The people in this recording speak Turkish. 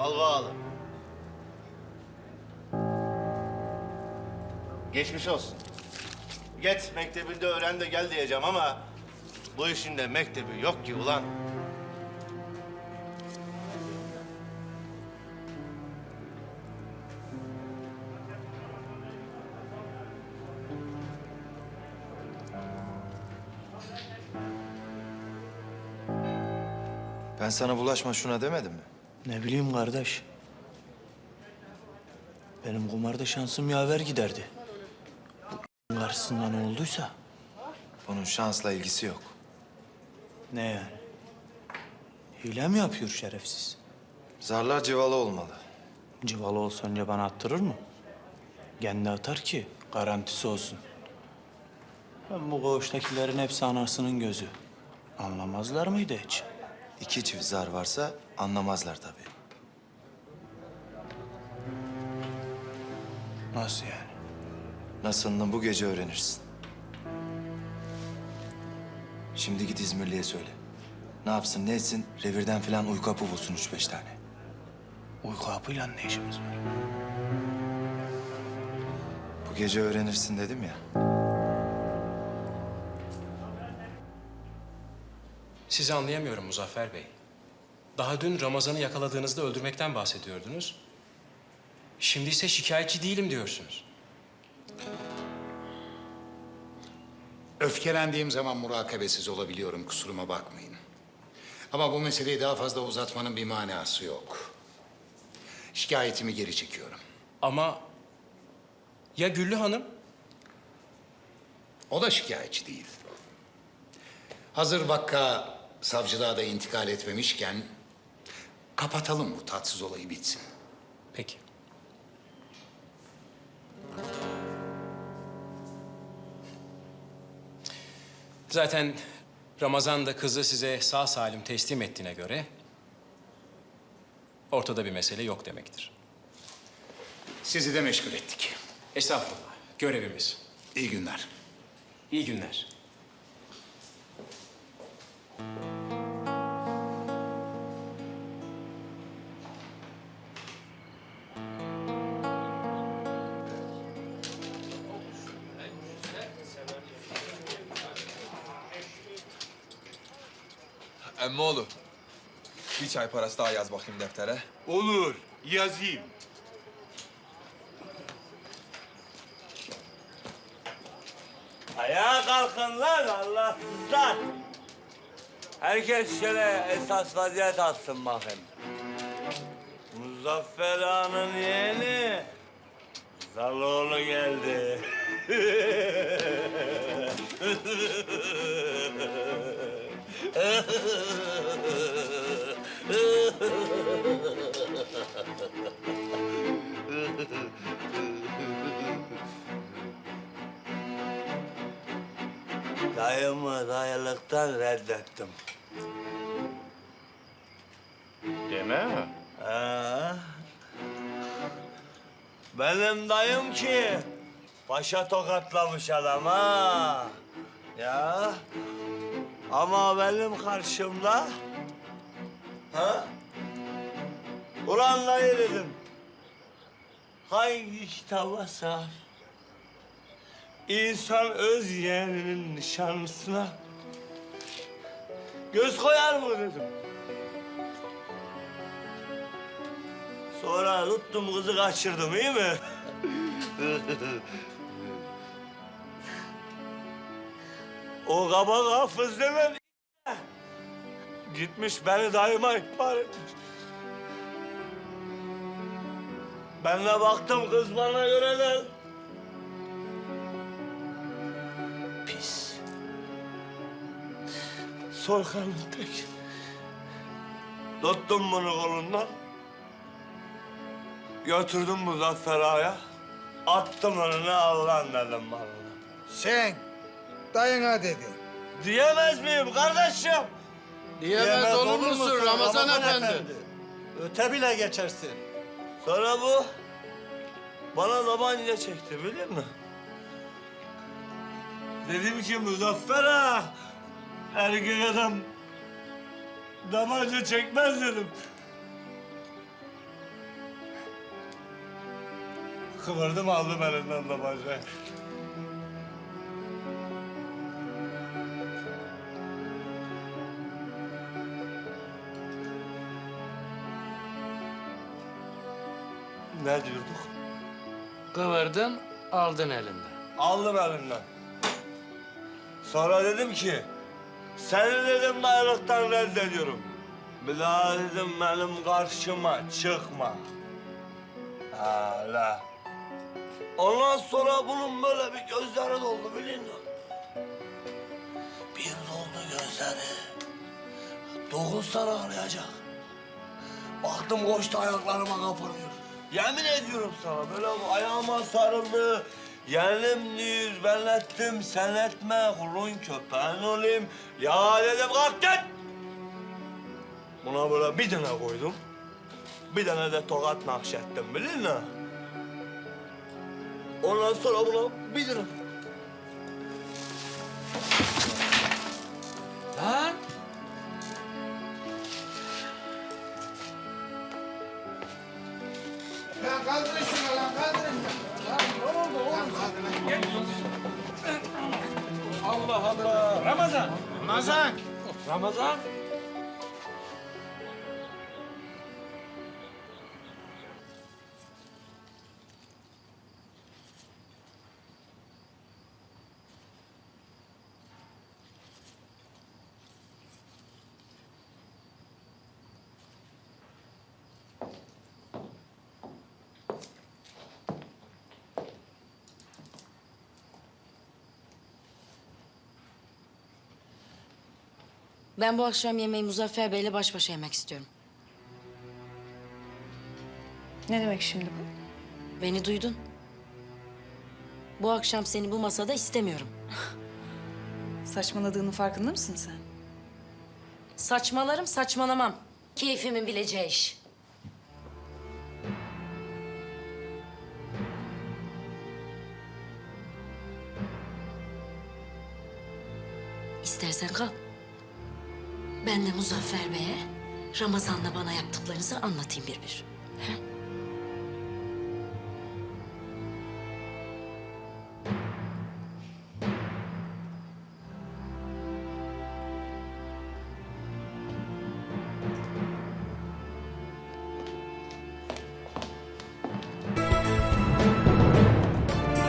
Al bakalım. Geçmiş olsun. Git mektebinde öğren de gel diyeceğim ama... ...bu işin de mektebi yok ki ulan. Ben sana bulaşma şuna demedim mi? Ne bileyim kardeş. Benim kumarda şansım yaver giderdi. Bu karşısında ne olduysa Bunun şansla ilgisi yok. ne yani? Hile mi yapıyor şerefsiz? Zarlar civalı olmalı. Civalı olsa önce bana attırır mı? Kendi atar ki garantisi olsun. Ben bu koğuştakilerin hepsi anasının gözü. Anlamazlar mıydı hiç? İki çift zar varsa anlamazlar tabii. Nasıl yani? Nasılını bu gece öğrenirsin. Şimdi git İzmirli'ye söyle. Ne yapsın ne etsin revirden falan uyku hapı bulsun üç beş tane. Uyku hapıyla ne işimiz var? Bu gece öğrenirsin dedim ya. Sizi anlayamıyorum Muzaffer Bey. Daha dün Ramazan'ı yakaladığınızda öldürmekten bahsediyordunuz. Şimdi ise şikayetçi değilim diyorsunuz. Öfkelendiğim zaman murakabesiz olabiliyorum, kusuruma bakmayın. Ama bu meseleyi daha fazla uzatmanın bir manası yok. Şikayetimi geri çekiyorum. Ama ya Güllü Hanım? O da şikayetçi değil. Hazır vakka savcılığa da intikal etmemişken... ...kapatalım bu tatsız olayı bitsin. Peki. Zaten Ramazan da kızı size sağ salim teslim ettiğine göre... ...ortada bir mesele yok demektir. Sizi de meşgul ettik. Estağfurullah. Görevimiz. İyi günler. İyi günler. Emmoğlu. Bir çay parası daha yaz bakayım deftere. Olur, yazayım. Ayağa kalkın lan Allahsızlar. Herkes şöyle esas vaziyet alsın bakayım. Muzaffer Ağa'nın yeğeni Zaloğlu geldi. dayılıktan reddettim. Deme. Ha? Benim dayım ki başa tokatlamış adam ha. Ya. Ama benim karşımda ha? Ulan dayı dedim. Hangi kitaba sığar? İnsan öz yeğeninin nişanlısına göz koyar mı dedim. Sonra tuttum kızı kaçırdım iyi mi? o kaba hafız denen gitmiş beni dayıma ihbar etmiş. Ben de baktım kız bana göre de Soykanın tek. Tuttum bunu kolundan. Götürdüm Muzaffer Ağa'ya. Attım önüne Allah'ın dedim bana. Sen dayına dedi. Diyemez miyim kardeşim? Diyemez olur musun Ramazan, efendi? Öte bile geçersin. Sonra bu bana tabanca çekti biliyor musun? Dedim ki Muzaffer Ağa, erkek adam tabanca çekmez dedim. kıvırdım aldım elinden tabancayı. Ne diyorduk? Kıvırdın, aldın elinden. Aldım elinden. Sonra dedim ki, seni dedim dayılıktan reddediyorum. Bir daha dedim benim karşıma çıkma. Hala. Ondan sonra bunun böyle bir gözleri doldu bilin mi? Bir doldu gözleri. Dokunsan ağlayacak. Baktım koştu ayaklarıma kapanıyor. Yemin ediyorum sana böyle ayağıma sarıldı. Yeğenim diyor ben ettim sen etme kulun köpeğin olayım. Ya dedim kalk git. Buna böyle bir tane koydum. Bir tane de tokat nakşettim bilin mi? Ondan sonra buna bir tane. Allah Allah. Ramazan. Ramazan. Ramazan. Ben bu akşam yemeği Muzaffer Bey'le baş başa yemek istiyorum. Ne demek şimdi bu? Beni duydun. Bu akşam seni bu masada istemiyorum. Saçmaladığının farkında mısın sen? Saçmalarım saçmalamam. Keyfimin bileceği iş. İstersen kal. Ben de Muzaffer Bey'e Ramazan'da bana yaptıklarınızı anlatayım bir bir. He?